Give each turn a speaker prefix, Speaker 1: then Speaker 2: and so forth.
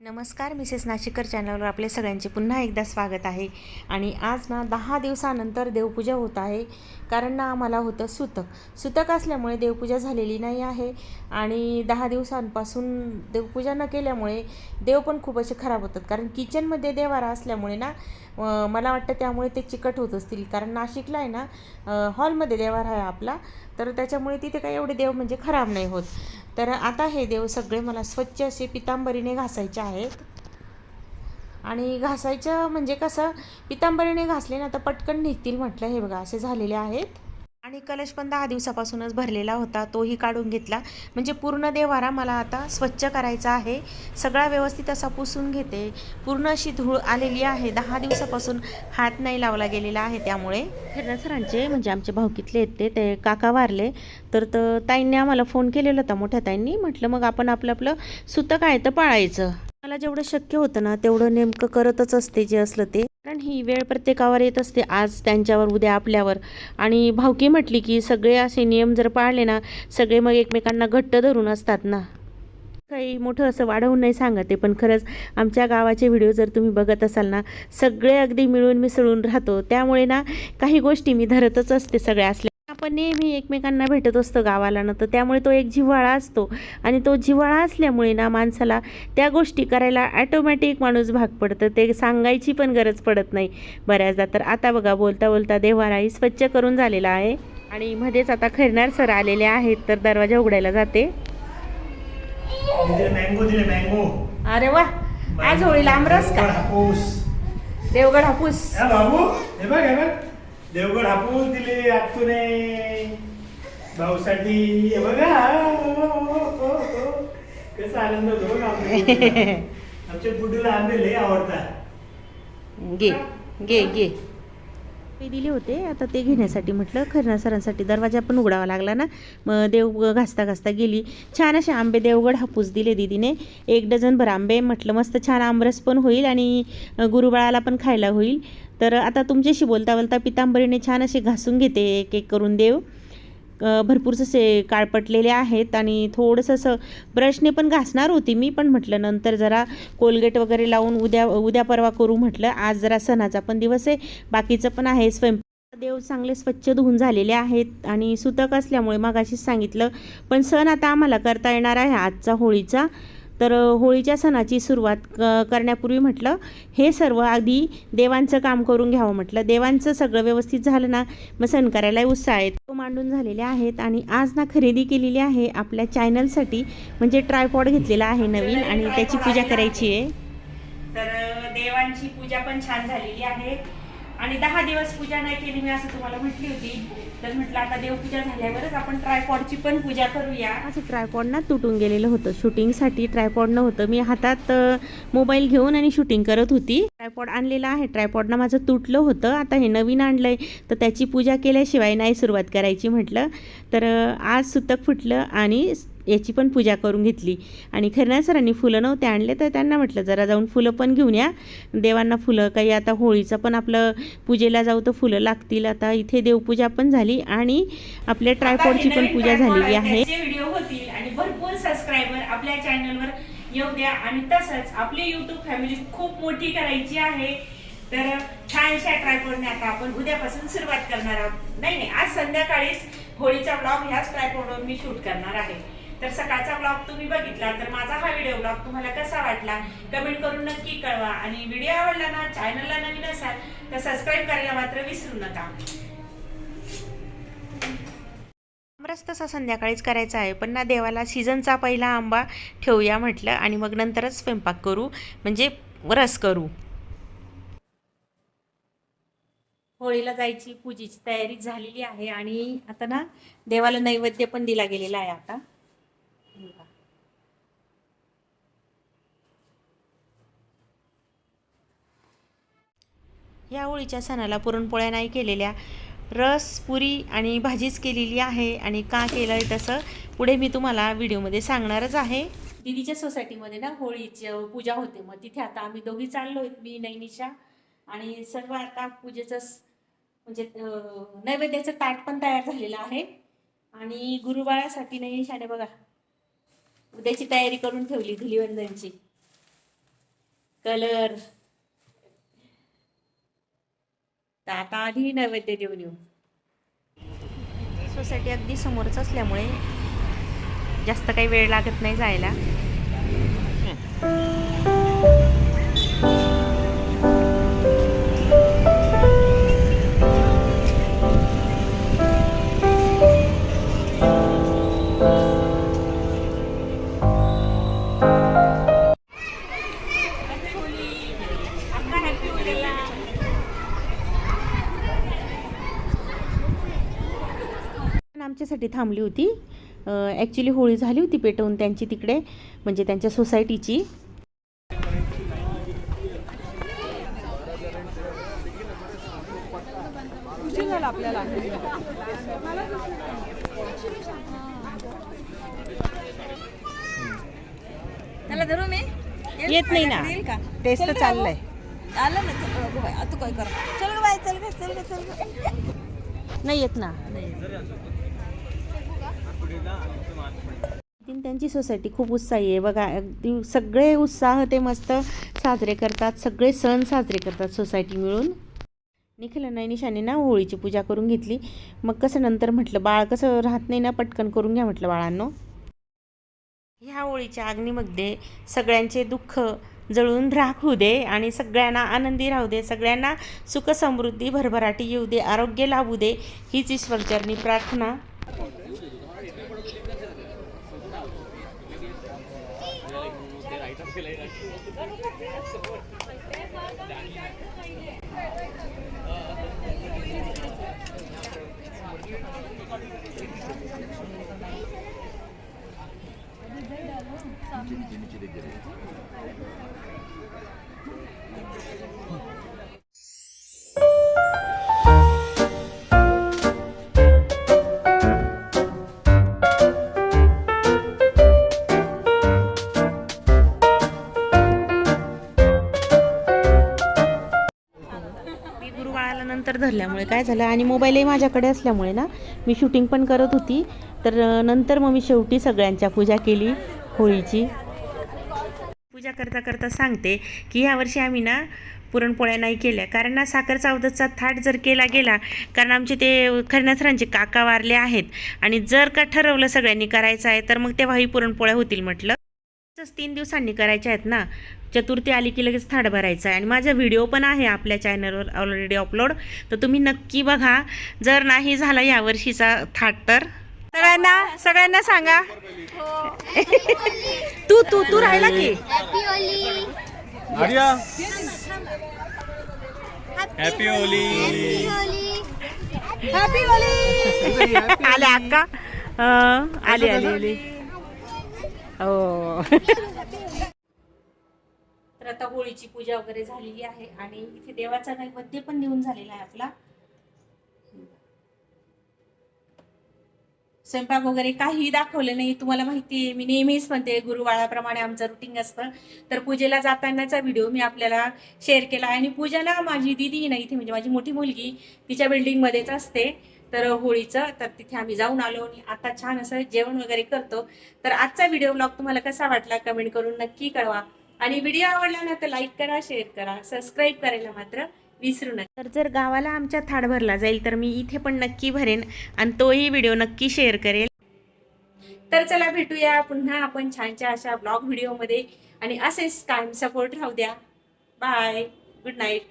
Speaker 1: नमस्कार मिसेस नाशिकर चॅनलवर आपले सगळ्यांचे पुन्हा एकदा स्वागत आहे. आणि आज ना दहा दिवसानंतर देवपूजा होत आहे कारण ना आम्हाला होतं सुतक. सुतक असल्यामुळे देवपूजा झालेली नाही आहे आणि दहा दिवसांपासून देवपूजा न केल्यामुळे देव पण खूप असे खराब होतात. कारण किचनमध्ये देवारा असल्यामुळे ना मला वाटतं त्यामुळे ते चिकट होत असतील. कारण नाशिकला आहे ना हॉलमध्ये देवारा आहे आपला तर त्याच्यामुळे तिथे काही एवढे देव म्हणजे खराब नाही होत. तर आता हे देव सगळे मला स्वच्छ असे पितांबरीने घासायचे आहेत. आणि घासायचं म्हणजे कसं? पितांबरीने घासले ना तर पटकन निघतील म्हटलं. हे बघा असे झालेले आहेत. आणि कलश पण दहा दिवसापासूनच भरलेला होता तोही काढून घेतला. म्हणजे पूर्ण देवारा मला आता स्वच्छ करायचा आहे. सगळा व्यवस्थित असा पुसून घेते. पूर्ण अशी धूळ आलेली आहे. दहा दिवसापासून हात नाही लावला गेलेला आहे त्यामुळे. सरांचे म्हणजे आमचे भाऊकीतले आहेत ते ते काका वारले. तर ताईंनी आम्हाला फोन केलेला होता मोठ्या ताईंनी. म्हटलं मग आपण आपलं आपलं सुतक आहे तर पाळायचं. मला जेवढं शक्य होतं ना तेवढं नेमकं करतच असते जे असलं ते. कारण ही वेळ प्रत्येकावर येत असते. आज त्यांच्यावर उद्या आपल्यावर. आणि भावकी म्हटली की सगळे असे नियम जर पाळले ना सगळे मग एकमेकांना घट्ट धरून असतात ना. काही मोठं असं वाढवून नाही सांगते पण खरंच आमच्या गावाचे व्हिडिओ जर तुम्ही बघत असाल ना सगळे अगदी मिळून मिसळून राहतो. त्यामुळे ना काही गोष्टी मी धरतच असते सगळ्या असल्या आपण नेहमी एकमेकांना भेटत असतो गावाला ना तर त्यामुळे तो एक जिव्हाळा असतो. आणि तो जिव्हाळा असल्यामुळे ना माणसाला त्या गोष्टी करायला ॲटोमॅटिक माणूस भाग पडतं. ते सांगायची पण गरज पडत नाही बऱ्याचदा. तर आता बघा बोलता बोलता देव्हाराही स्वच्छ करून झालेला आहे. आणि मध्येच आता खैरनार सर आलेले आहेत तर दरवाजा उघडायला जाते. अरे वा! आज होळी आमरस का? देवगड हापूस.
Speaker 2: बाबू हे बघ. देवगड हापूस दिले आतूने. भाऊसाठी बघा. कसा आनंद होतो बघ आमच्या गुड्डूला आंबे लय आवडतात.
Speaker 1: घे घे घे. ते दिले होते. आता ते घेण्यासाठी म्हटलं खरना सरांसाठी दरवाजा पण उघडावा लागला ना. मग देव घासता घासता गेली. छान असे आंबे देवगड हापूस दिले दिदीने. एक डझनभर आंबे म्हटलं मस्त छान आमरस पण होईल आणि गुरुबाळाला पण खायला होईल. तर आता तुमच्याशी बोलता बोलता पितांबरीने छान असे घासून घेते एक एक करून देव. अ, भरपूर असे काळपटलेले आहेत आणि थोडंसं असं ब्रशने पण घासणार होती मी पण म्हटलं नंतर जरा कोलगेट वगैरे लावून उद्या उद्या परवा करू म्हटलं. आज जरा सणाचा पण दिवस आहे बाकीचं पण आहे स्वयंपाक देव चांगले स्वच्छ धुवून झालेले आहेत आणि सुतक असल्यामुळे मगाशीच सांगितलं पण सण आता आम्हाला करता येणार आहे आजचा होळीचा. तर होळीच्या सणाची सुरुवात क करण्यापूर्वी म्हटलं हे सर्व आधी देवांचं काम करून घ्यावं म्हटलं. देवांचं सगळं व्यवस्थित झालं ना मग सण उत्साह आहे. तो मांडून झालेले आहेत आणि आज ना खरेदी केलेली आहे आपल्या चॅनलसाठी म्हणजे ट्रायपॉड घेतलेला आहे नवीन आणि त्याची पूजा करायची आहे. तर देवांची पूजा पण छान झालेली आहे. आणि दहा दिवस पूजा नाही केली मी असं तुम्हाला म्हटली होती. तर म्हटलं आता देवपूजा झाल्यावरच आपण ट्रायपॉडची पण पूजा करूया. असं ट्रायपॉड ना तुटून गेलेलं होतं. शूटिंगसाठी ट्रायपॉड नव्हतं. मी हातात मोबाईल घेऊन आणि शूटिंग करत होती. ट्रायपॉड आणलेला आहे. ट्रायपॉडनं माझं तुटलं होतं. आता हे नवीन आणलंय. तर त्याची पूजा केल्याशिवाय नाही सुरुवात करायची म्हटलं. तर आज सुतक फुटलं आणि याची पण पूजा करून घेतली. आणि खरण्या सरांनी फुलं नव्हते आणले तर त्यांना म्हटलं जरा जाऊन फुलं पण घेऊन या. देवांना फुलं काही आता होळीचं पण आपलं पूजेला जाऊ तर फुलं लागतील. आता इथे देवपूजा पण झाली आणि आपल्या ट्रायपॉडची पण पूजा झालेली आहे.
Speaker 3: व्हिडिओ होतील आणि भरपूर सबस्क्रायबर आपल्या चॅनलवर येऊ द्या. आणि तसंच आपली युट्यूब फॅमिली खूप मोठी करायची आहे. तर छानशा ट्रायपॉडने आता आपण उद्यापासून सुरुवात करणार आहोत. नाही नाही आज संध्याकाळीच होळीचा ब्लॉग ह्याच ट्रायपॉडवर मी शूट करणार आहे. तर सकाळचा ब्लॉग तुम्ही बघितला तर माझा हा व्हिडिओ ब्लॉग तुम्हाला कसा वाटला कमेंट करून नक्की कळवा. आणि व्हिडिओ आवडला ना चॅनलला नवीन असाल तर सबस्क्राईब करायला मात्र विसरू नका.
Speaker 1: आमरस तसा संध्याकाळीच करायचा आहे पण ना देवाला सीझनचा पहिला आंबा ठेवूया म्हटलं आणि मग नंतरच स्वयंपाक करू म्हणजे रस करू. होळीला जायची पूजेची तयारी झालेली आहे आणि आता ना देवाला नैवेद्य पण दिला गेलेला आहे आता बघा. या होळीच्या सणाला पुरणपोळ्या नाही केलेल्या. रस पुरी आणि भाजीच केलेली आहे आणि का केलं आहे तसं पुढे मी तुम्हाला व्हिडिओमध्ये सांगणारच आहे. दिदीच्या सोसायटीमध्ये ना होळीची पूजा होते. मग तिथे आता आम्ही दोघी चाललो मी नैनिशा आणि सर्व आता पूजेचं म्हणजे नैवेद्याचं ताट पण तयार झालेलं आहे. आणि गुरुबाळासाठी नैनिशाने बघा उद्याची तयारी करून ठेवली धुलीवंदनची. कलर तर आता आधी नैवेद्य देऊन येऊ. सोसायटी अगदी समोरच असल्यामुळे जास्त काही वेळ लागत नाही जायला. आमच्यासाठी थांबली होती. ॲक्च्युली होळी झाली होती पेटवून त्यांची तिकडे म्हणजे त्यांच्या सोसायटीची
Speaker 4: त्याला धरू मी?
Speaker 1: येत नाही ना. टेस्ट तर चाललंय.
Speaker 4: आलं ना. आता काय कर? चल बाई चल गं चल गं चल गं.
Speaker 1: नाही येत ना. त्यांची सोसायटी खूप उत्साही आहे. बघा सगळे उत्साह ते मस्त साजरे करतात. सगळे सण साजरे करतात सोसायटी मिळून. निखिल निशाने ना होळीची पूजा करून घेतली. मग कसं नंतर म्हटलं बाळ कसं राहत नाही ना पटकन करून घ्या म्हटलं बाळांनो. ह्या होळीच्या अग्नीमध्ये सगळ्यांचे दुःख जळून राखू होऊ दे आणि सगळ्यांना आनंदी राहू दे. सगळ्यांना सुख समृद्धी भरभराटी येऊ दे आरोग्य लाभू दे. हीच ईश्वरचरणी प्रार्थना. असल्यामुळे काय झालं आणि मोबाईलही माझ्याकडे असल्यामुळे ना मी शूटिंग पण करत होती. तर नंतर मग मी शेवटी सगळ्यांच्या पूजा केली होळीची. पूजा करता करता सांगते की यावर्षी आम्ही ना पुरणपोळ्या नाही केल्या. कारण ना साखर चावदचा थाट जर केला गेला कारण आमचे ते खरण्यासरांचे काका वारले आहेत. आणि जर का ठरवलं सगळ्यांनी करायचं आहे तर मग तेव्हाही पुरणपोळ्या होतील म्हटलं. तसंच तीन दिवसांनी करायच्या आहेत ना. चतुर्थी आली की लगेच थाट भरायचा आहे. आणि माझा व्हिडिओ पण आहे आपल्या चॅनलवर ऑलरेडी अपलोड तर तुम्ही नक्की बघा. जर नाही झाला यावर्षीचा थाट तर? सगळ्यांना सगळ्यांना सांगा. तू तू तू राहिला की?
Speaker 5: आर्या. हॅपी होली
Speaker 1: आले अक्का? आली आली आली. हो. तर आता होळीची पूजा वगैरे झालेली आहे आणि इथे देवाचा नैवेद्य पण देऊन झालेला आहे आपला. स्वयंपाक वगैरे काहीही दाखवले नाही तुम्हाला माहिती आहे मी नेहमीच म्हणते गुरुवाळाप्रमाणे आमचं रुटीन असतं. तर पूजेला जातानाचा व्हिडिओ मी आपल्याला शेअर केला आहे. आणि पूजाला माझी दिदी ना इथे म्हणजे माझी मोठी मुलगी तिच्या बिल्डिंगमध्येच असते. तर होळीचं तर तिथे आम्ही जाऊन आलो आणि आता छान असं जेवण वगैरे करतो. तर आजचा व्हिडिओ ब्लॉग तुम्हाला कसा वाटला कमेंट करून नक्की कळवा. आणि व्हिडिओ आवडला ना तर लाईक करा शेअर करा सबस्क्राईब करायला मात्र विसरू नका. तर जर गावाला आमच्या थाट भरला जाईल तर मी इथे पण नक्की भरेन आणि तोही व्हिडिओ नक्की शेअर करेल. तर चला भेटूया पुन्हा आपण छानच्या अशा ब्लॉग व्हिडिओमध्ये आणि असेच कायम सपोर्ट राहू द्या. Bye good night